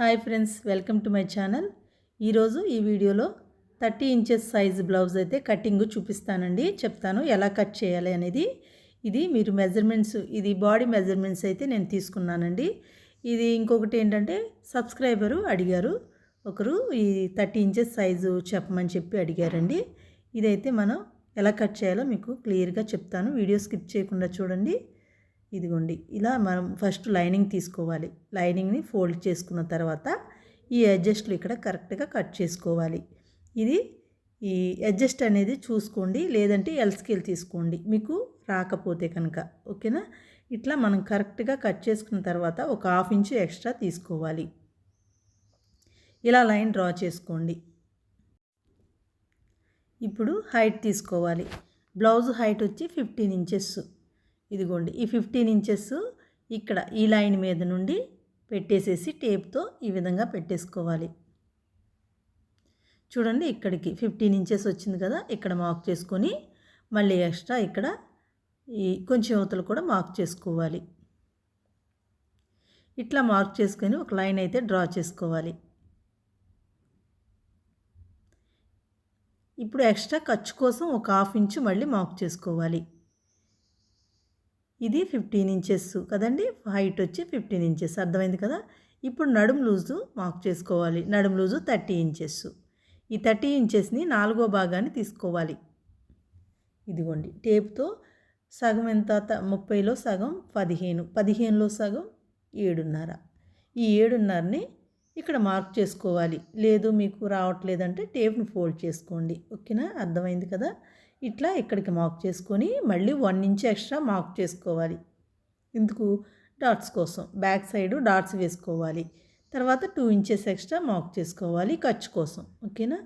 Hi friends welcome to my channel. ఈరోజు ఈ వీడియోలో థర్టీ ఇంచెస్ సైజ్ బ్లౌజ్ అయితే కటింగ్ చూపిస్తానండి. చెప్తాను ఎలా కట్ చేయాలి అనేది. ఇది మీరు మెజర్మెంట్స్ ఇది బాడీ మెజర్మెంట్స్ అయితే నేను తీసుకున్నానండి. ఇది ఇంకొకటి ఏంటంటే సబ్స్క్రైబరు అడిగారు. ఒకరు ఈ థర్టీ ఇంచెస్ సైజు చెప్పమని చెప్పి అడిగారండి. ఇదైతే మనం ఎలా కట్ చేయాలో మీకు క్లియర్గా చెప్తాను. వీడియో స్కిప్ చేయకుండా చూడండి. ఇదిగోండి ఇలా మనం ఫస్ట్ లైనింగ్ తీసుకోవాలి. లైనింగ్ని ఫోల్డ్ చేసుకున్న తర్వాత ఈ అడ్జస్ట్లు ఇక్కడ కరెక్ట్గా కట్ చేసుకోవాలి. ఇది ఈ అడ్జస్ట్ అనేది చూసుకోండి లేదంటే ఎల్ స్కేల్ తీసుకోండి. మీకు రాకపోతే కనుక ఓకేనా? ఇట్లా మనం కరెక్ట్గా కట్ చేసుకున్న తర్వాత ఒక హాఫ్ ఇంచు ఎక్స్ట్రా తీసుకోవాలి. ఇలా లైన్ డ్రా చేసుకోండి. ఇప్పుడు హైట్ తీసుకోవాలి. బ్లౌజ్ హైట్ వచ్చి ఫిఫ్టీన్ ఇంచెస్. ఇదిగోండి ఈ ఫిఫ్టీన్ ఇంచెస్ ఇక్కడ ఈ లైన్ మీద నుండి పెట్టేసేసి టేప్తో ఈ విధంగా పెట్టేసుకోవాలి. చూడండి ఇక్కడికి ఫిఫ్టీన్ ఇంచెస్ వచ్చింది కదా ఇక్కడ మార్క్ చేసుకొని మళ్ళీ ఎక్స్ట్రా ఇక్కడ ఈ కొంచెం అవతలు కూడా మార్క్ చేసుకోవాలి. ఇట్లా మార్క్ చేసుకొని ఒక లైన్ అయితే డ్రా చేసుకోవాలి. ఇప్పుడు ఎక్స్ట్రా ఖర్చు కోసం ఒక హాఫ్ ఇంచు మళ్ళీ మార్క్ చేసుకోవాలి. ఇది ఫిఫ్టీన్ ఇంచెస్ కదండి? హైట్ వచ్చి ఫిఫ్టీన్ ఇంచెస్ అర్థమైంది కదా? ఇప్పుడు నడుము లూజు మార్క్ చేసుకోవాలి. నడుము లూజు థర్టీ ఇంచెస్ ఈ థర్టీ ఇంచెస్ని నాలుగో భాగాన్ని తీసుకోవాలి. ఇదిగోండి. టేప్తో సగం ఎంత? త- ముప్పైలో సగం పదిహేను. పదిహేనులో సగం ఏడున్నర. ఈ ఏడున్నరని ఇక్కడ మార్క్ చేసుకోవాలి. లేదు మీకు రావట్లేదంటే టేప్ని ఫోల్డ్ చేసుకోండి. ఓకేనా? అర్థమైంది కదా? ఇట్లా ఇక్కడికి మార్క్ చేసుకొని మళ్ళీ వన్ ఇంచ్ ఎక్స్ట్రా మార్క్ చేసుకోవాలి. ఇందుకు డాట్స్ కోసం బ్యాక్ సైడ్ డాట్స్ వేసుకోవాలి. తర్వాత టూ ఇంచెస్ ఎక్స్ట్రా మార్క్ చేసుకోవాలి ఖర్చు కోసం ఓకేనా?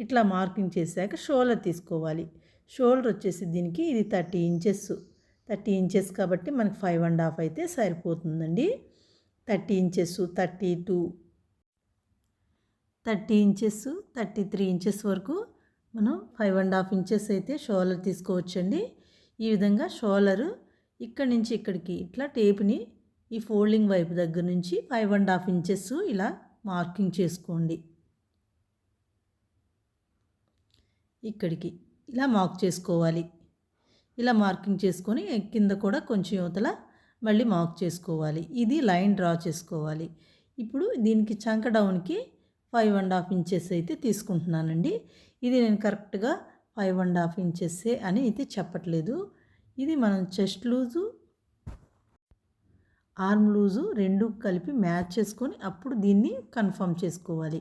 ఇట్లా మార్కింగ్ చేశాక షోల్డర్ తీసుకోవాలి. షోల్డర్ వచ్చేసి దీనికి ఇది థర్టీ ఇంచెస్. థర్టీ ఇంచెస్ కాబట్టి మనకి ఫైవ్ అండ్ హాఫ్ అయితే సరిపోతుందండి. Thirty inches thirty two thirty inches thirty three inches వరకు మనం ఫైవ్ అండ్ హాఫ్ ఇంచెస్ అయితే షోలర్ తీసుకోవచ్చండి. ఈ విధంగా షోలరు ఇక్కడి నుంచి ఇక్కడికి ఇట్లా టేప్ని ఈ ఫోల్డింగ్ వైపు దగ్గర నుంచి ఫైవ్ అండ్ హాఫ్ ఇంచెస్ ఇలా మార్కింగ్ చేసుకోండి. ఇక్కడికి ఇలా మార్క్ చేసుకోవాలి. ఇలా మార్కింగ్ చేసుకొని కింద కూడా కొంచెం యువతల మళ్ళీ మార్క్ చేసుకోవాలి. ఇది లైన్ డ్రా చేసుకోవాలి. ఇప్పుడు దీనికి చంక డౌన్కి ఫైవ్ అండ్ హాఫ్ ఇంచెస్ అయితే తీసుకుంటున్నానండి. ఇది నేను కరెక్ట్గా ఫైవ్ అండ్ హాఫ్ ఇంచెస్సే అని అయితే చెప్పట్లేదు. ఇది మనం చెస్ట్ లూజు ఆర్మ్ లూజు రెండు కలిపి మ్యాచ్ చేసుకొని అప్పుడు దీన్ని కన్ఫర్మ్ చేసుకోవాలి.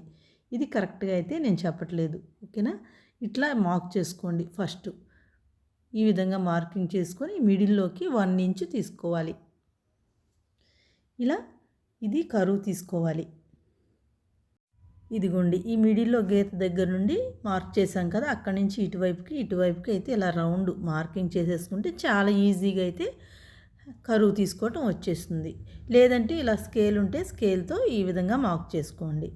ఇది కరెక్ట్గా అయితే నేను చెప్పట్లేదు. ఓకేనా? ఇట్లా మార్క్ చేసుకోండి ఫస్ట్. ఈ విధంగా మార్కింగ్ చేసుకొని మిడిల్లోకి వన్ ఇంచ్ తీసుకోవాలి. ఇలా ఇది కరువు తీసుకోవాలి. ఇదిగోండి ఈ మిడిల్లో గీత దగ్గర నుండి మార్క్ చేసాం కదా అక్కడి నుంచి ఇటువైపుకి ఇటువైపుకి అయితే ఇలా రౌండ్ మార్కింగ్ చేసేసుకుంటే చాలా ఈజీగా అయితే కరువు తీసుకోవటం వచ్చేస్తుంది. లేదంటే ఇలా స్కేల్ ఉంటే స్కేల్తో ఈ విధంగా మార్క్ చేసుకోండి.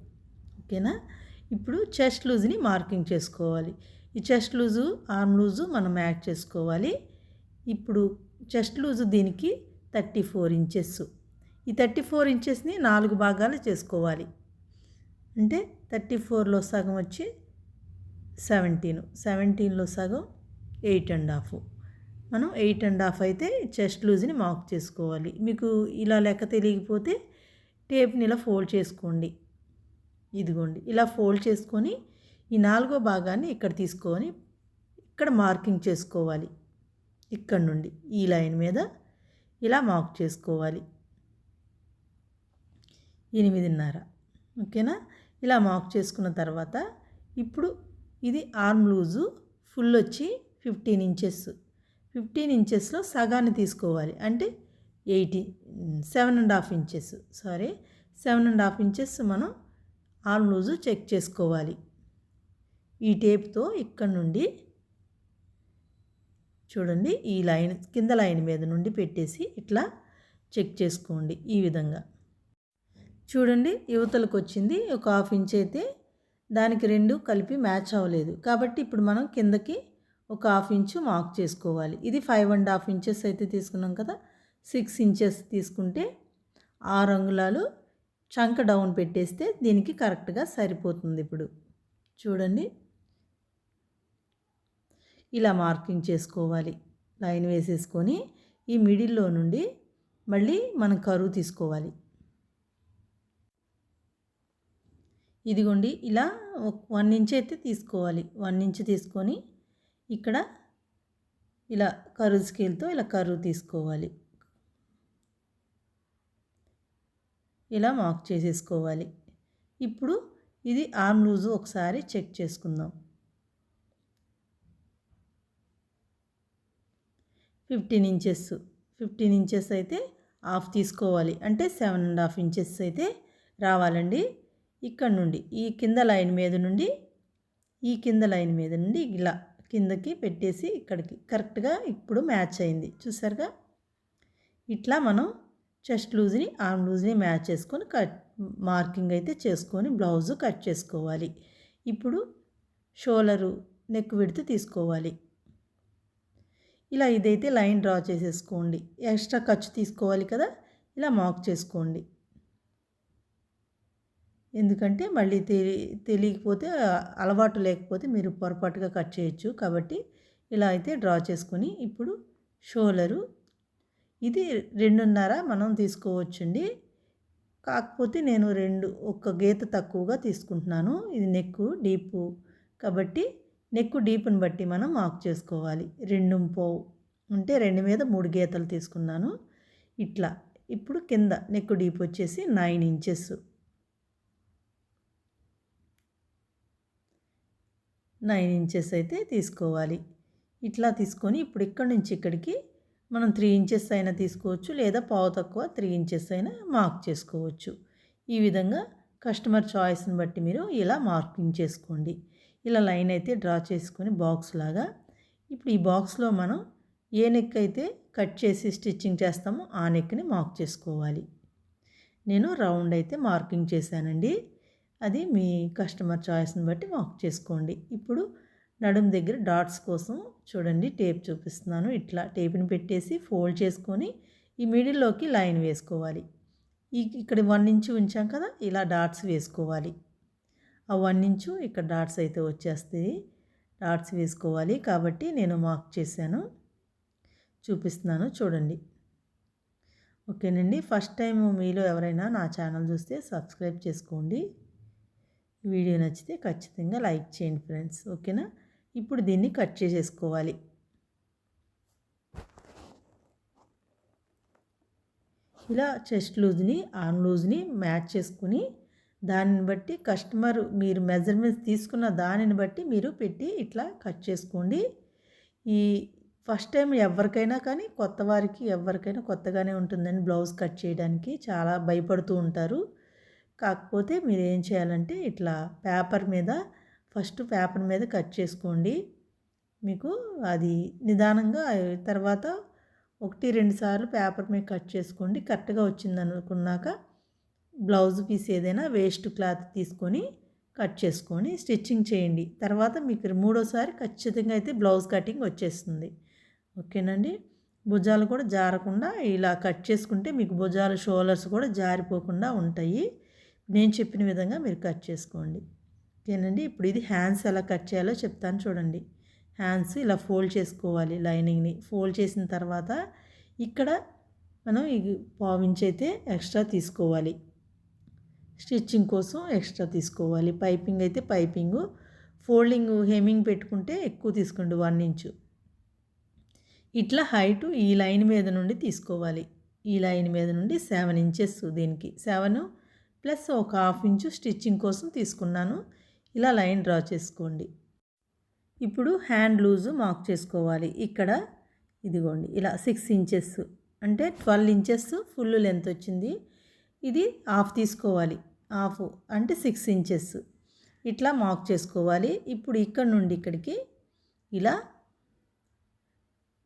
ఓకేనా? ఇప్పుడు చెస్ట్ లూజ్ని మార్కింగ్ చేసుకోవాలి. ఈ చెస్ట్ లూజు ఆర్మ్ లూజు మనం యాడ్ చేసుకోవాలి. ఇప్పుడు చెస్ట్ లూజు దీనికి థర్టీ ఫోర్ ఇంచెస్ ఈ థర్టీ ఫోర్ ఇంచెస్ని నాలుగు భాగాలు చేసుకోవాలి. అంటే థర్టీ ఫోర్లో సగం వచ్చి సెవెంటీన్. సెవెంటీన్లో సగం ఎయిట్ అండ్ హాఫ్. మనం ఎయిట్ అండ్ హాఫ్ అయితే చెస్ట్ లూజ్ని మార్క్ చేసుకోవాలి. మీకు ఇలా లెక్క తెలియకపోతే టేప్ని ఇలా ఫోల్డ్ చేసుకోండి. ఇదిగోండి. ఇలా ఫోల్డ్ చేసుకొని ఈ నాలుగో భాగాన్ని ఇక్కడ తీసుకొని ఇక్కడ మార్కింగ్ చేసుకోవాలి. ఇక్కడ నుండి ఈ లైన్ మీద ఇలా మార్క్ చేసుకోవాలి. ఎనిమిదిన్నర. ఓకేనా? ఇలా మార్క్ చేసుకున్న తర్వాత ఇప్పుడు ఇది ఆర్మ్ లూజు ఫుల్ వచ్చి ఫిఫ్టీన్ ఇంచెస్. ఫిఫ్టీన్ ఇంచెస్లో సగాన్ని తీసుకోవాలి. అంటే eighty seven and half inches. Sorry seven and half inches మనం ఆర్మ్ లూజు చెక్ చేసుకోవాలి. ఈ టేప్తో ఇక్కడ నుండి చూడండి ఈ లైన్ కింద లైన్ మీద నుండి పెట్టేసి ఇట్లా చెక్ చేసుకోండి ఈ విధంగా. చూడండి యువతలకు వచ్చింది ఒక హాఫ్ ఇంచ్ అయితే. దానికి రెండు కలిపి మ్యాచ్ అవ్వలేదు. కాబట్టి ఇప్పుడు మనం కిందకి ఒక హాఫ్ ఇంచు మార్క్ చేసుకోవాలి. ఇది ఫైవ్ అండ్ హాఫ్ ఇంచెస్ అయితే తీసుకున్నాం కదా. సిక్స్ ఇంచెస్ తీసుకుంటే ఆరు అంగుళాలు చంక డౌన్ పెట్టేస్తే దీనికి కరెక్ట్గా సరిపోతుంది ఇప్పుడు. చూడండి. ఇలా మార్కింగ్ చేసుకోవాలి. లైన్ వేసేసుకొని ఈ మిడిల్లో నుండి మళ్ళీ మనం కరువు తీసుకోవాలి. ఇదిగోండి ఇలా వన్ ఇంచ్ అయితే తీసుకోవాలి. వన్ ఇంచ్ తీసుకొని ఇక్కడ ఇలా కరువు స్కేల్తో ఇలా కరువు తీసుకోవాలి. ఇలా మార్క్ చేసేసుకోవాలి. ఇప్పుడు ఇది ఆర్మ్ లూజు ఒకసారి చెక్ చేసుకుందాం. ఫిఫ్టీన్ ఇంచెస్ ఫిఫ్టీన్ ఇంచెస్ అయితే హాఫ్ తీసుకోవాలి. అంటే సెవెన్ అండ్ హాఫ్ ఇంచెస్ అయితే రావాలండి. ఇక్కడ నుండి ఈ కింద లైన్ మీద నుండి ఈ కింద లైన్ మీద నుండి ఇలా కిందకి పెట్టేసి ఇక్కడికి. కరెక్ట్గా ఇప్పుడు మ్యాచ్ అయింది. చూసారుగా? ఇట్లా మనం చెస్ట్ లూజ్ని ఆర్మ్ లూజ్ని మ్యాచ్ చేసుకొని కట్ మార్కింగ్ అయితే చేసుకొని బ్లౌజ్ కట్ చేసుకోవాలి. ఇప్పుడు షోలరు నెక్ విడితే తీసుకోవాలి. ఇలా ఇదైతే లైన్ డ్రా చేసేసుకోండి. ఎక్స్ట్రా ఖర్చు తీసుకోవాలి కదా? ఇలా మార్క్ చేసుకోండి. ఎందుకంటే మళ్ళీ తెలి తెలియకపోతే అలవాటు లేకపోతే మీరు పొరపాటుగా కట్ చేయొచ్చు. కాబట్టి ఇలా అయితే డ్రా చేసుకొని ఇప్పుడు షోలరు. ఇది రెండున్నర మనం తీసుకోవచ్చండి. కాకపోతే నేను రెండు ఒక్క గీత తక్కువగా తీసుకుంటున్నాను. ఇది నెక్కు డీపు. కాబట్టి నెక్కు డీప్ని బట్టి మనం మార్క్ చేసుకోవాలి. రెండు పోవు. అంటే రెండు మీద మూడు గీతలు తీసుకున్నాను. ఇట్లా. ఇప్పుడు కింద నెక్కు డీప్ వచ్చేసి నైన్ ఇంచెస్ నైన్ ఇంచెస్ అయితే తీసుకోవాలి. ఇట్లా తీసుకొని ఇప్పుడు ఇక్కడ నుంచి ఇక్కడికి మనం త్రీ ఇంచెస్ అయినా తీసుకోవచ్చు లేదా పావు తక్కువ త్రీ ఇంచెస్ అయినా మార్క్ చేసుకోవచ్చు. ఈ విధంగా కస్టమర్ చాయిస్ని బట్టి మీరు ఇలా మార్కింగ్ చేసుకోండి. ఇలా లైన్ అయితే డ్రా చేసుకొని బాక్స్ లాగా. ఇప్పుడు ఈ బాక్స్లో మనం ఏ నెక్ అయితే కట్ చేసి స్టిచ్చింగ్ చేస్తామో ఆ నెక్ని మార్క్ చేసుకోవాలి. నేను రౌండ్ అయితే మార్కింగ్ చేశానండి. అది మీ కస్టమర్ చాయిస్ని బట్టి మార్క్ చేసుకోండి. ఇప్పుడు నడుం దగ్గర డాట్స్ కోసం చూడండి టేప్ చూపిస్తున్నాను. ఇట్లా టేప్ని పెట్టేసి ఫోల్డ్ చేసుకొని ఈ మిడిల్లోకి లైన్ వేసుకోవాలి. ఈ ఇక్కడ వన్ ఇంచు ఉంచాం కదా ఇలా డాట్స్ వేసుకోవాలి. ఆ వన్ ఇంచు ఇక్కడ డాట్స్ అయితే వచ్చేస్తాయి. డాట్స్ వేసుకోవాలి కాబట్టి నేను మార్క్ చేశాను. చూపిస్తున్నాను చూడండి. ఓకేనండి. ఫస్ట్ టైం మీలో ఎవరైనా నా ఛానల్ చూస్తే సబ్స్క్రైబ్ చేసుకోండి. వీడియో నచ్చితే ఖచ్చితంగా లైక్ చేయండి ఫ్రెండ్స్ ఓకేనా? ఇప్పుడు దీన్ని కట్ చేసేసుకోవాలి. ఇలా చెస్ట్ లూజ్ని ఆర్మ్ లూజ్ని మ్యాచ్ చేసుకుని దానిని బట్టి కస్టమర్ మీరు మెజర్మెంట్స్ తీసుకున్న దానిని బట్టి మీరు పెట్టి ఇట్లా కట్ చేసుకోండి. ఈ ఫస్ట్ టైం ఎవరికైనా కానీ కొత్త వారికి ఎవరికైనా కొత్తగానే ఉంటుందని బ్లౌజ్ కట్ చేయడానికి. చాలా భయపడుతూ ఉంటారు. కాకపోతే మీరు ఏం చేయాలంటే ఇట్లా పేపర్ మీద ఫస్ట్ పేపర్ మీద కట్ చేసుకోండి. మీకు అది నిదానంగా తర్వాత ఒకటి రెండు సార్లు పేపర్ మీద కట్ చేసుకోండి. కరెక్ట్గా వచ్చింది అనుకున్నాక బ్లౌజ్ పీస్ ఏదైనా వేస్ట్ క్లాత్ తీసుకొని కట్ చేసుకొని స్టిచ్చింగ్ చేయండి. తర్వాత మీకు మూడోసారి ఖచ్చితంగా అయితే బ్లౌజ్ కటింగ్ వచ్చేస్తుంది. ఓకేనండి? భుజాలు కూడా జారకుండా ఇలా కట్ చేసుకుంటే మీకు భుజాలు షోల్డర్స్ కూడా జారిపోకుండా ఉంటాయి. నేను చెప్పిన విధంగా మీరు కట్ చేసుకోండి. ఓకేనండి ఇప్పుడు ఇది హ్యాండ్స్ ఎలా కట్ చేయాలో చెప్తాను చూడండి. హ్యాండ్స్ ఇలా ఫోల్డ్ చేసుకోవాలి లైనింగ్ని. ఫోల్డ్ చేసిన తర్వాత ఇక్కడ మనం ఈ పావించి అయితే ఎక్స్ట్రా తీసుకోవాలి. స్టిచ్చింగ్ కోసం ఎక్స్ట్రా తీసుకోవాలి. పైపింగ్ అయితే పైపింగ్. ఫోల్డింగ్ హెమ్మింగ్ పెట్టుకుంటే ఎక్కువ తీసుకోండి వన్ ఇంచు. ఇట్లా హైటు ఈ లైన్ మీద నుండి తీసుకోవాలి. ఈ లైన్ మీద నుండి సెవెన్ ఇంచెస్ దీనికి. సెవెన్ ప్లస్ ఒక హాఫ్ ఇంచు స్టిచ్చింగ్ కోసం తీసుకున్నాను. ఇలా లైన్ డ్రా చేసుకోండి. ఇప్పుడు హ్యాండ్ లూజు మార్క్ చేసుకోవాలి. ఇక్కడ ఇదిగోండి ఇలా సిక్స్ ఇంచెస్ అంటే ట్వెల్వ్ ఇంచెస్ ఫుల్ లెంత్ వచ్చింది. ఇది హాఫ్ తీసుకోవాలి. హాఫ్ అంటే సిక్స్ ఇంచెస్. ఇట్లా మార్క్ చేసుకోవాలి. ఇప్పుడు ఇక్కడ నుండి ఇక్కడికి ఇలా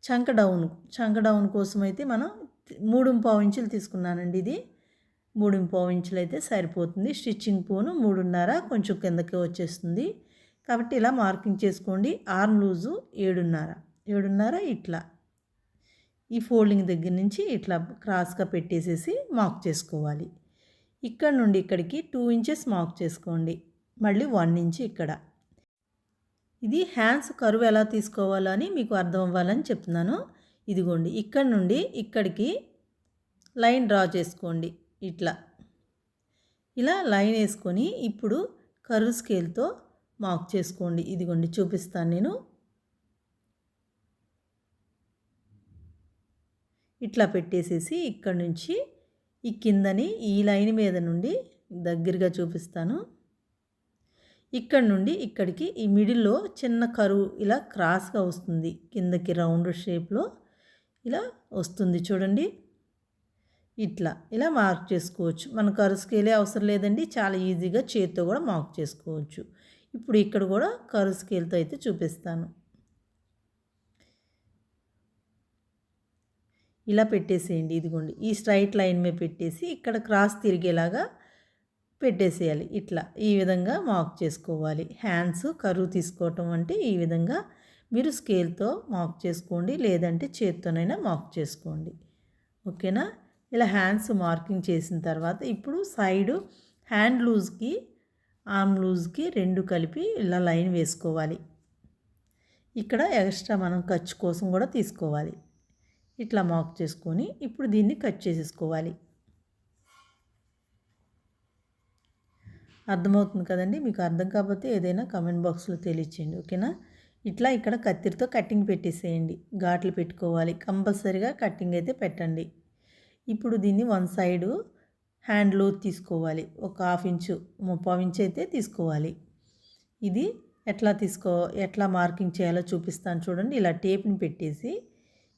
చంక డౌన్ చంక డౌన్ కోసం అయితే మనం మూడు పావు ఇంచులు తీసుకున్నానండి ఇది. మూడు పావు ఇంచులు అయితే సరిపోతుంది. స్టిచ్చింగ్ పూను మూడున్నర కొంచెం కిందకి వచ్చేస్తుంది. కాబట్టి ఇలా మార్కింగ్ చేసుకోండి. ఆర్మ్ లూజు ఏడున్నర. ఏడున్నర ఇట్లా. ఈ ఫోల్డింగ్ దగ్గర నుంచి ఇట్లా క్రాస్గా పెట్టేసేసి మార్క్ చేసుకోవాలి. ఇక్కడ నుండి ఇక్కడికి టూ ఇంచెస్ మార్క్ చేసుకోండి. మళ్ళీ వన్ ఇంచ్ ఇక్కడ. ఇది హ్యాండ్స్ కరువు ఎలా తీసుకోవాలని మీకు అర్థం అవ్వాలని చెప్తున్నాను. ఇదిగోండి. ఇక్కడ నుండి ఇక్కడికి లైన్ డ్రా చేసుకోండి. ఇట్లా. ఇలా లైన్ వేసుకొని ఇప్పుడు కర్వ్ స్కేల్తో మార్క్ చేసుకోండి. ఇదిగోండి చూపిస్తాను నేను. ఇట్లా పెట్టేసేసి ఇక్కడ నుంచి ఈ కిందని ఈ లైన్ మీద నుండి దగ్గరగా చూపిస్తాను. ఇక్కడ నుండి ఇక్కడికి ఈ మిడిల్లో చిన్న కరువు ఇలా క్రాస్గా వస్తుంది. కిందకి రౌండ్ షేప్లో ఇలా వస్తుంది. చూడండి. ఇట్లా ఇలా మార్క్ చేసుకోవచ్చు. మన కరు స్కేలే అవసరం లేదండి. చాలా ఈజీగా చేతితో కూడా మార్క్ చేసుకోవచ్చు. ఇప్పుడు ఇక్కడ కూడా కరు స్కేల్తో అయితే చూపిస్తాను. ఇలా పెట్టేసేయండి. ఇదిగోండి. ఈ స్ట్రైట్ లైన్ మీద పెట్టేసి ఇక్కడ క్రాస్ తిరిగేలాగా పెట్టేసేయాలి. ఇట్లా ఈ విధంగా మార్క్ చేసుకోవాలి. హ్యాండ్స్ కరువు తీసుకోవటం అంటే ఈ విధంగా మీరు స్కేల్తో మార్క్ చేసుకోండి. లేదంటే చేత్తోనైనా మార్క్ చేసుకోండి. ఓకేనా? ఇలా హ్యాండ్స్ మార్కింగ్ చేసిన తర్వాత ఇప్పుడు సైడు హ్యాండ్ లూజ్కి ఆర్మ్ లూజ్కి రెండు కలిపి ఇలా లైన్ వేసుకోవాలి. ఇక్కడ ఎక్స్ట్రా మనం ఖర్చు కోసం కూడా తీసుకోవాలి. ఇట్లా మార్క్ చేసుకొని ఇప్పుడు దీన్ని కట్ చేసేసుకోవాలి. అర్థమవుతుంది కదండి? మీకు అర్థం కాకపోతే ఏదైనా కమెంట్ బాక్స్లో తెలియచేయండి ఓకేనా? ఇట్లా ఇక్కడ కత్తిరితో కట్టింగ్ పెట్టేసేయండి. ఘాట్లు పెట్టుకోవాలి. కంపల్సరీగా కట్టింగ్ అయితే పెట్టండి. ఇప్పుడు దీన్ని వన్ సైడు హ్యాండ్ తీసుకోవాలి. ఒక హాఫ్ ఇంచు ముప్పావు ఇంచు అయితే తీసుకోవాలి. ఇది ఎట్లా తీసుకో ఎట్లా మార్కింగ్ చేయాలో చూపిస్తాను చూడండి. ఇలా టేప్ని పెట్టేసి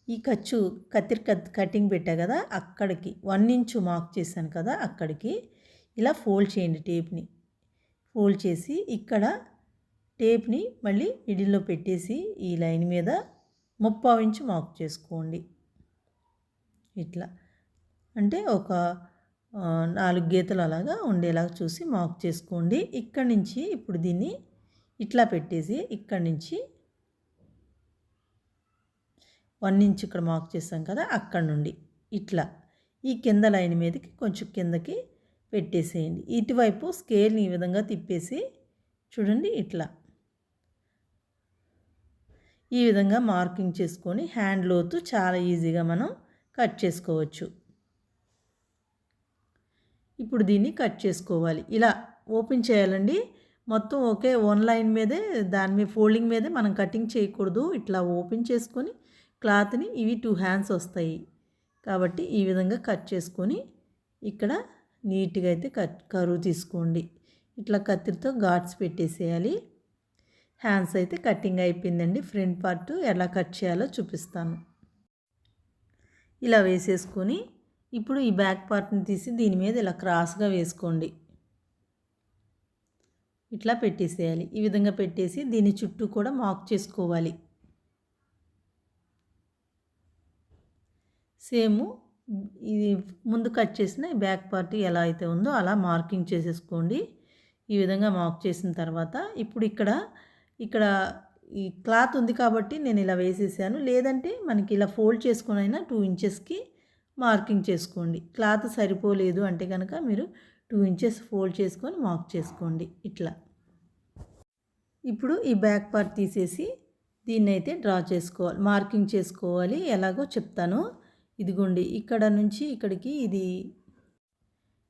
ఈ ఖర్చు కత్తిరి కటింగ్ పెట్టా కదా అక్కడికి. వన్ ఇంచు మార్క్ చేశాను కదా అక్కడికి. ఇలా ఫోల్డ్ చేయండి టేప్ని. ఫోల్డ్ చేసి ఇక్కడ టేప్ని మళ్ళీ మిడిల్లో పెట్టేసి ఈ లైన్ మీద ముప్పావు ఇంచు మార్క్ చేసుకోండి. ఇట్లా. అంటే ఒక నాలుగు గీతలు అలాగా ఉండేలాగా చూసి మార్క్ చేసుకోండి. ఇక్కడి నుంచి ఇప్పుడు దీన్ని ఇట్లా పెట్టేసి ఇక్కడి నుంచి వన్ ఇంచ్ ఇక్కడ మార్క్ చేస్తాం కదా అక్కడ నుండి ఇట్లా. ఈ కింద లైన్ మీదకి కొంచెం కిందకి పెట్టేసేయండి. ఇటువైపు స్కేల్ని ఈ విధంగా తిప్పేసి చూడండి ఇట్లా. ఈ విధంగా మార్కింగ్ చేసుకొని హ్యాండ్ లోతు చాలా ఈజీగా మనం కట్ చేసుకోవచ్చు. ఇప్పుడు దీన్ని కట్ చేసుకోవాలి. ఇలా ఓపెన్ చేయాలండి. మొత్తం ఒకే వన్ లైన్ మీదే దాని మీద ఫోల్డింగ్ మీదే మనం కటింగ్ చేయకూడదు. ఇట్లా ఓపెన్ చేసుకొని క్లాత్ని ఇవి టూ హ్యాండ్స్ వస్తాయి. కాబట్టి ఈ విధంగా కట్ చేసుకొని ఇక్కడ నీట్గా అయితే కట్ కరువు తీసుకోండి. ఇట్లా కత్తిరితో ఘాట్స్ పెట్టేసేయాలి. హ్యాండ్స్ అయితే కటింగ్ అయిపోయిందండి. ఫ్రంట్ పార్ట్ ఎలా కట్ చేయాలో చూపిస్తాను. ఇలా వేసేసుకొని ఇప్పుడు ఈ బ్యాక్ పార్ట్ని తీసి దీని మీద ఇలా క్రాస్గా వేసుకోండి. ఇట్లా పెట్టేసేయాలి. ఈ విధంగా పెట్టేసి దీని చుట్టూ కూడా మార్క్ చేసుకోవాలి. సేమ్ ఇది ముందు కట్ చేసిన బ్యాక్ పార్ట్ ఎలా అయితే ఉందో అలా మార్కింగ్ చేసేసుకోండి. ఈ విధంగా మార్క్ చేసిన తర్వాత ఇప్పుడు ఇక్కడ ఇక్కడ ఈ క్లాత్ ఉంది కాబట్టి నేను ఇలా వేసేసాను. లేదంటే మనకి ఇలా ఫోల్డ్ చేసుకునైనా అయినా టూ ఇంచెస్కి మార్కింగ్ చేసుకోండి. క్లాత్ సరిపోలేదు అంటే కనుక మీరు టూ ఇంచెస్ ఫోల్డ్ చేసుకొని మార్క్ చేసుకోండి. ఇట్లా. ఇప్పుడు ఈ బ్యాక్ పార్ట్ తీసేసి దీన్ని అయితే డ్రా చేసుకోవాలి. మార్కింగ్ చేసుకోవాలి. ఎలాగో చెప్తాను. ఇదిగోండి. ఇక్కడ నుంచి ఇక్కడికి ఇది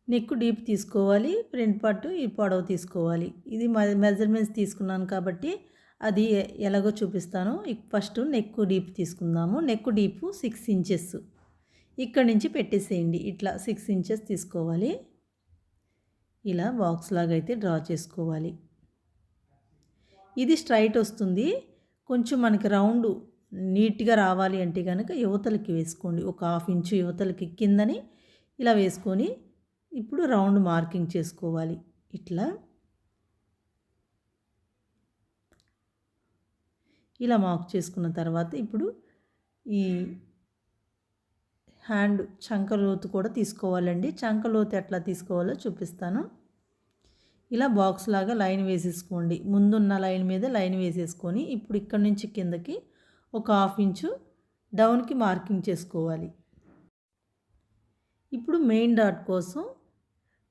నెక్ డీప్ తీసుకోవాలి. ఫ్రంట్ పార్ట్ ఈ పొడవు తీసుకోవాలి. ఇది మెజర్మెంట్స్ తీసుకున్నాను కాబట్టి అది ఎలాగో చూపిస్తాను. ఫస్ట్ నెక్ డీప్ తీసుకుందాము. Neck deep six inches. ఇక్కడ నుంచి పెట్టేసేయండి. ఇట్లా సిక్స్ ఇంచెస్ తీసుకోవాలి. ఇలా బాక్స్ లాగా అయితే డ్రా చేసుకోవాలి. ఇది స్ట్రైట్ వస్తుంది. కొంచెం మనకి రౌండ్ నీట్గా రావాలి అంటే కనుక యువతలకి వేసుకోండి. ఒక హాఫ్ ఇంచు యువతలకి కిందని ఇలా వేసుకొని ఇప్పుడు రౌండ్ మార్కింగ్ చేసుకోవాలి. ఇట్లా. ఇలా మార్క్ చేసుకున్న తర్వాత ఇప్పుడు ఈ హ్యాండ్ చంక లోతు కూడా తీసుకోవాలండి. చంక లోతు ఎట్లా తీసుకోవాలో చూపిస్తాను. ఇలా బాక్స్ లాగా లైన్ వేసేసుకోండి. ముందున్న లైన్ మీద లైన్ వేసేసుకొని ఇప్పుడు ఇక్కడ నుంచి కిందకి ఒక హాఫ్ ఇంచు డౌన్కి మార్కింగ్ చేసుకోవాలి. ఇప్పుడు మెయిన్ డాట్ కోసం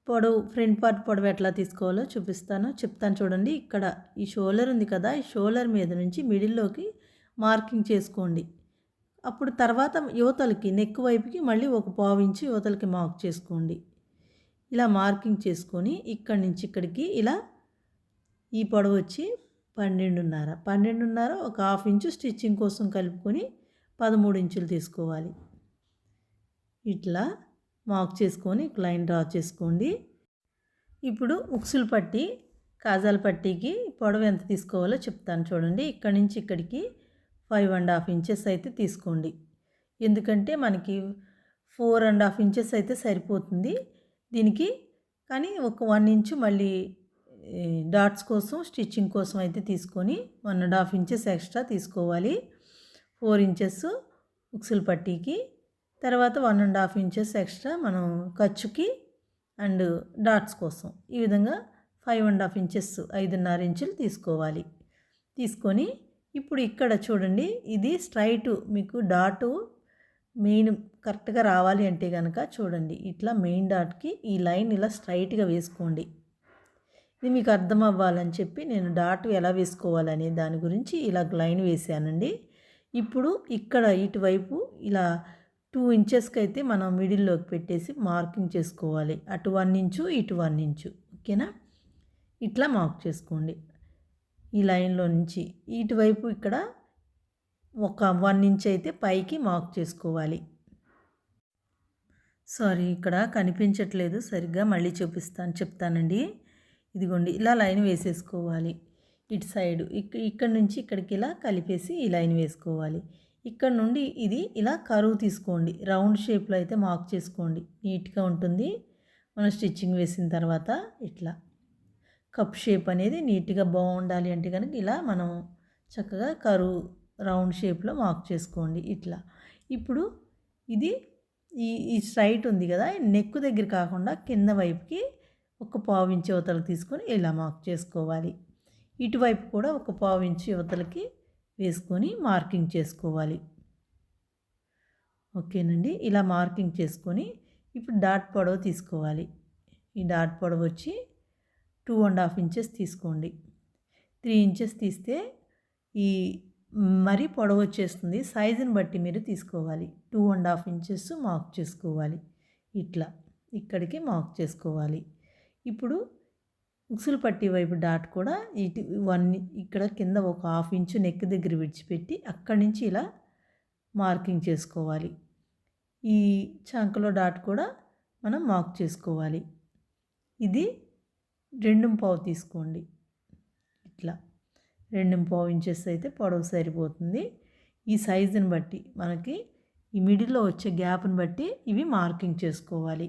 పొడవు ఫ్రంట్ పార్ట్ పొడవు ఎట్లా తీసుకోవాలో చూపిస్తాను. చెప్తాను చూడండి. ఇక్కడ ఈ షోలర్ ఉంది కదా. ఈ షోలర్ మీద నుంచి మిడిల్లోకి మార్కింగ్ చేసుకోండి. అప్పుడు తర్వాత యువతలకి నెక్ వైపుకి మళ్ళీ ఒక పావు ఇంచు యువతలకి మార్క్ చేసుకోండి. ఇలా మార్కింగ్ చేసుకొని ఇక్కడి నుంచి ఇక్కడికి ఇలా ఈ పొడవు వచ్చి పన్నెండున్నర. పన్నెండున్నర ఒక హాఫ్ ఇంచు స్టిచ్చింగ్ కోసం కలుపుకొని పదమూడు ఇంచులు తీసుకోవాలి. ఇట్లా మార్క్ చేసుకొని లైన్ డ్రా చేసుకోండి. ఇప్పుడు ఉక్సులు పట్టి కాజాల పట్టీకి పొడవు ఎంత తీసుకోవాలో చెప్తాను చూడండి. ఇక్కడి నుంచి ఇక్కడికి ఫైవ్ అండ్ హాఫ్ ఇంచెస్ అయితే తీసుకోండి. ఎందుకంటే మనకి ఫోర్ అండ్ హాఫ్ ఇంచెస్ అయితే సరిపోతుంది. దీనికి కానీ ఒక వన్ ఇంచు మళ్ళీ డాట్స్ కోసం స్టిచ్చింగ్ కోసం అయితే తీసుకొని one and half inches extra తీసుకోవాలి. ఫోర్ ఇంచెస్ ఉక్సులు పట్టీకి. తర్వాత one and half inches extra మనం ఖర్చుకి అండ్ డాట్స్ కోసం ఈ విధంగా ఫైవ్ అండ్ హాఫ్ ఇంచెస్ ఐదున్నర ఇంచులు తీసుకోవాలి. తీసుకొని ఇప్పుడు ఇక్కడ చూడండి ఇది స్ట్రైట్ మీకు డాటు మెయిన్ కరెక్ట్గా రావాలి అంటే కనుక చూడండి ఇట్లా మెయిన్ డాట్కి ఈ లైన్ ఇలా స్ట్రైట్గా వేసుకోండి. ఇది మీకు అర్థం అవ్వాలని చెప్పి నేను డాట్ ఎలా వేసుకోవాలనే దాని గురించి ఇలా లైన్ వేసానండి. ఇప్పుడు ఇక్కడ ఇటువైపు ఇలా టూ ఇంచెస్కి అయితే మనం మిడిల్లోకి పెట్టేసి మార్కింగ్ చేసుకోవాలి. అటు వన్ ఇంచు ఇటు వన్ ఇంచు ఓకేనా ఇట్లా మార్క్ చేసుకోండి. ఈ లైన్లో నుంచి ఇటువైపు ఇక్కడ ఒక వన్ ఇంచ్ అయితే పైకి మార్క్ చేసుకోవాలి. సారీ ఇక్కడ కనిపించట్లేదు. సరిగ్గా మళ్ళీ చూపిస్తాను చెప్తానండి. ఇదిగోండి ఇలా లైన్ వేసేసుకోవాలి. ఇటు సైడు ఇక్కడ నుంచి ఇక్కడికి ఇలా కలిపేసి ఈ లైన్ వేసుకోవాలి. ఇక్కడ నుండి ఇది ఇలా కరువు తీసుకోండి. రౌండ్ షేప్లో అయితే మార్క్ చేసుకోండి. నీట్గా ఉంటుంది. మనం స్టిచ్చింగ్ వేసిన తర్వాత ఇట్లా. కప్ షేప్ అనేది నీట్గా బాగుండాలి అంటే కనుక ఇలా మనం చక్కగా కరువు రౌండ్ షేప్లో మార్క్ చేసుకోండి ఇట్లా. ఇప్పుడు ఇది ఈ ఈ స్ట్రైట్ ఉంది కదా నెక్ దగ్గర కాకుండా కింద వైపుకి ఒక పావు ఇంచు తీసుకొని ఇలా మార్క్ చేసుకోవాలి. ఇటువైపు కూడా ఒక పావు ఇంచు యువతలకి వేసుకొని మార్కింగ్ చేసుకోవాలి. ఓకేనండి? ఇలా మార్కింగ్ చేసుకొని ఇప్పుడు డాట్ పొడవు తీసుకోవాలి. ఈ డాట్ పొడవు వచ్చి టూ అండ్ హాఫ్ ఇంచెస్ తీసుకోండి. త్రీ ఇంచెస్ తీస్తే ఈ మరీ పొడవు వచ్చేస్తుంది. సైజుని బట్టి మీరు తీసుకోవాలి. Two and half inches mark చేసుకోవాలి. ఇట్లా ఇక్కడికి మార్క్ చేసుకోవాలి. ఇప్పుడు ఉక్సులు పట్టి వైపు డాట్ కూడా ఇటు వన్ ఇక్కడ కింద ఒక హాఫ్ ఇంచు నెక్ దగ్గర విడిచిపెట్టి అక్కడి నుంచి ఇలా మార్కింగ్ చేసుకోవాలి. ఈ చంకలో డాట్ కూడా మనం మార్క్ చేసుకోవాలి. ఇది రెండు పావు తీసుకోండి. ఇట్లా రెండు పావు ఇంచెస్ అయితే పొడవు సరిపోతుంది. ఈ సైజుని బట్టి మనకి ఈ మిడిల్లో వచ్చే గ్యాప్ని బట్టి ఇవి మార్కింగ్ చేసుకోవాలి.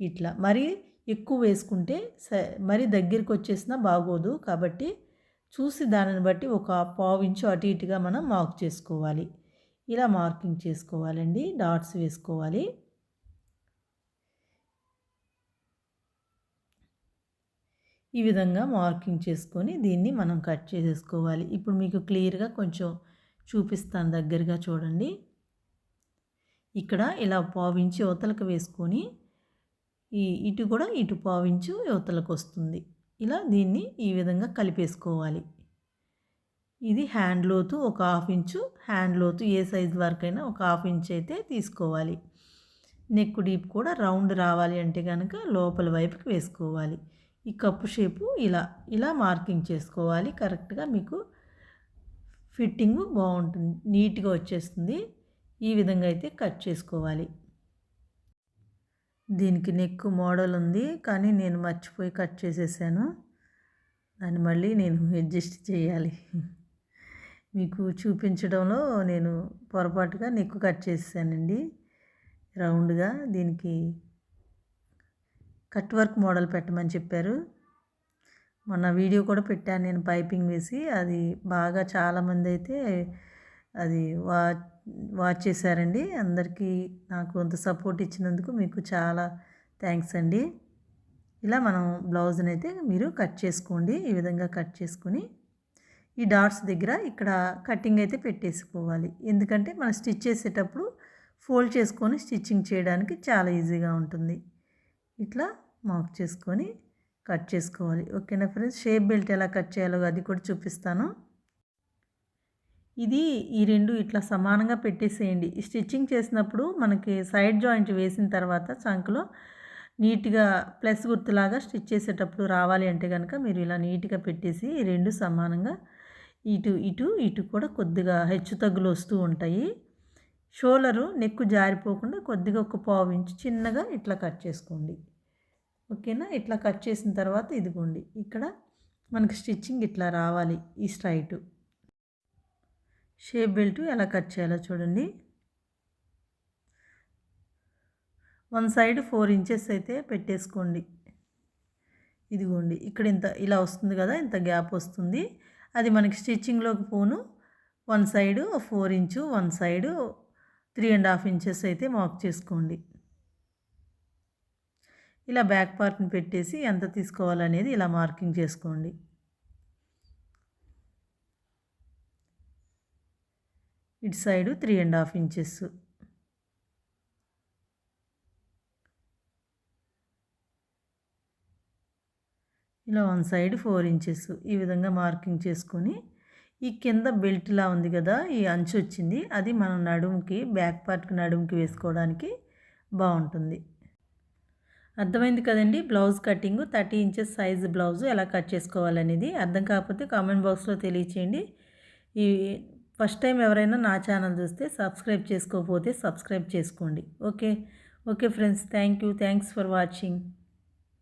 ఇట్లా మరి ఎక్కువ వేసుకుంటే స మరి దగ్గరికి వచ్చేసినా బాగోదు. కాబట్టి చూసి దానిని బట్టి ఒక పావు ఇంచు అటు ఇటుగా మనం మార్క్ చేసుకోవాలి. ఇలా మార్కింగ్ చేసుకోవాలండి. డాట్స్ వేసుకోవాలి. ఈ విధంగా మార్కింగ్ చేసుకొని దీన్ని మనం కట్ చేసేసుకోవాలి. ఇప్పుడు మీకు క్లియర్గా కొంచెం చూపిస్తాను దగ్గరగా చూడండి. ఇక్కడ ఇలా పావించి యువతలకు వేసుకొని ఈ ఇటు కూడా ఇటు పావించు యువతలకు వస్తుంది. ఇలా దీన్ని ఈ విధంగా కలిపేసుకోవాలి. ఇది హ్యాండ్ లోతు ఒక హాఫ్ ఇంచు హ్యాండ్ లోతు ఏ సైజ్ వరకైనా ఒక హాఫ్ ఇంచ్ అయితే తీసుకోవాలి. నెక్ డీప్ కూడా రౌండ్ రావాలి అంటే కనుక లోపల వైపుకి వేసుకోవాలి. ఈ కప్పు షేపు ఇలా ఇలా మార్కింగ్ చేసుకోవాలి. కరెక్ట్గా మీకు ఫిట్టింగ్ బాగుంటుంది. నీట్గా వచ్చేస్తుంది. ఈ విధంగా అయితే కట్ చేసుకోవాలి. దీనికి నెక్ మోడల్ ఉంది కానీ నేను మర్చిపోయి కట్ చేసేసాను. దాన్ని మళ్ళీ నేను అడ్జస్ట్ చేయాలి. మీకు చూపించడంలో నేను పొరపాటుగా నెక్ కట్ చేసానండి రౌండ్గా దీనికి కట్ వర్క్ మోడల్ పెట్టమని చెప్పారు. మొన్న వీడియో కూడా పెట్టాను నేను పైపింగ్ వేసి. అది బాగా చాలామంది అయితే అది వా వాచ్ చేశారండి. అందరికీ నాకు అంత సపోర్ట్ ఇచ్చినందుకు మీకు చాలా థ్యాంక్స్ అండి. ఇలా మనం బ్లౌజ్ని అయితే మీరు కట్ చేసుకోండి. ఈ విధంగా కట్ చేసుకుని ఈ డాట్స్ దగ్గర ఇక్కడ కటింగ్ అయితే పెట్టేసుకోవాలి. ఎందుకంటే మనం స్టిచ్ చేసేటప్పుడు ఫోల్డ్ చేసుకొని స్టిచ్చింగ్ చేయడానికి చాలా ఈజీగా ఉంటుంది. ఇట్లా మార్క్ చేసుకొని కట్ చేసుకోవాలి. ఓకేనా ఫ్రెండ్స్? షేప్ బెల్ట్ ఎలా కట్ చేయాలో అది కూడా చూపిస్తాను. ఇది ఈ రెండు ఇట్లా సమానంగా పెట్టేసేయండి. స్టిచ్చింగ్ చేసినప్పుడు మనకి సైడ్ జాయింట్ వేసిన తర్వాత చంకలో నీట్గా ప్లస్ గుర్తులాగా స్టిచ్ చేసేటప్పుడు రావాలి అంటే కనుక మీరు ఇలా నీట్గా పెట్టేసి రెండు సమానంగా ఇటు ఇటు ఇటు కూడా కొద్దిగా హెచ్చు తగ్గులు వస్తూ ఉంటాయి. షోలరు నెక్కు జారిపోకుండా కొద్దిగా ఒక పావు ఇంచు చిన్నగా ఇట్లా కట్ చేసుకోండి. ఓకేనా? ఇట్లా కట్ చేసిన తర్వాత ఇదిగోండి. ఇక్కడ మనకి స్టిచ్చింగ్ ఇట్లా రావాలి ఈ స్ట్రైట్. షేప్ బెల్ట్ ఎలా కట్ చేయాలో చూడండి. వన్ సైడ్ ఫోర్ ఇంచెస్ అయితే పెట్టేసుకోండి. ఇదిగోండి. ఇక్కడ ఇంత ఇలా వస్తుంది కదా ఇంత గ్యాప్ వస్తుంది. అది మనకి స్టిచ్చింగ్లోకి పోను. One side four inch one side three and half inches అయితే మార్క్ చేసుకోండి. ఇలా బ్యాక్ పార్ట్ని పెట్టేసి ఎంత తీసుకోవాలనేది ఇలా మార్కింగ్ చేసుకోండి. ఇటు side three and half inches. ఇలా వన్ సైడ్ ఫోర్ ఇంచెస్ ఈ విధంగా మార్కింగ్ చేసుకొని ఈ కింద బెల్ట్లా ఉంది కదా ఈ అంచు వచ్చింది అది మనం నడుముకి బ్యాక్ పార్ట్కి నడుముకి వేసుకోవడానికి బాగుంటుంది. అర్థమైంది కదండి? Blouse cutting thirty inches size blouse ఎలా కట్ చేసుకోవాలనేది. అర్థం కాకపోతే కామెంట్ బాక్స్లో తెలియచేయండి. ఈ ఫస్ట్ టైం ఎవరైనా నా ఛానల్ చూస్తే సబ్స్క్రైబ్ చేసుకోకపోతే సబ్స్క్రైబ్ చేసుకోండి. Okay? Okay friends. Thank you. Thanks for watching.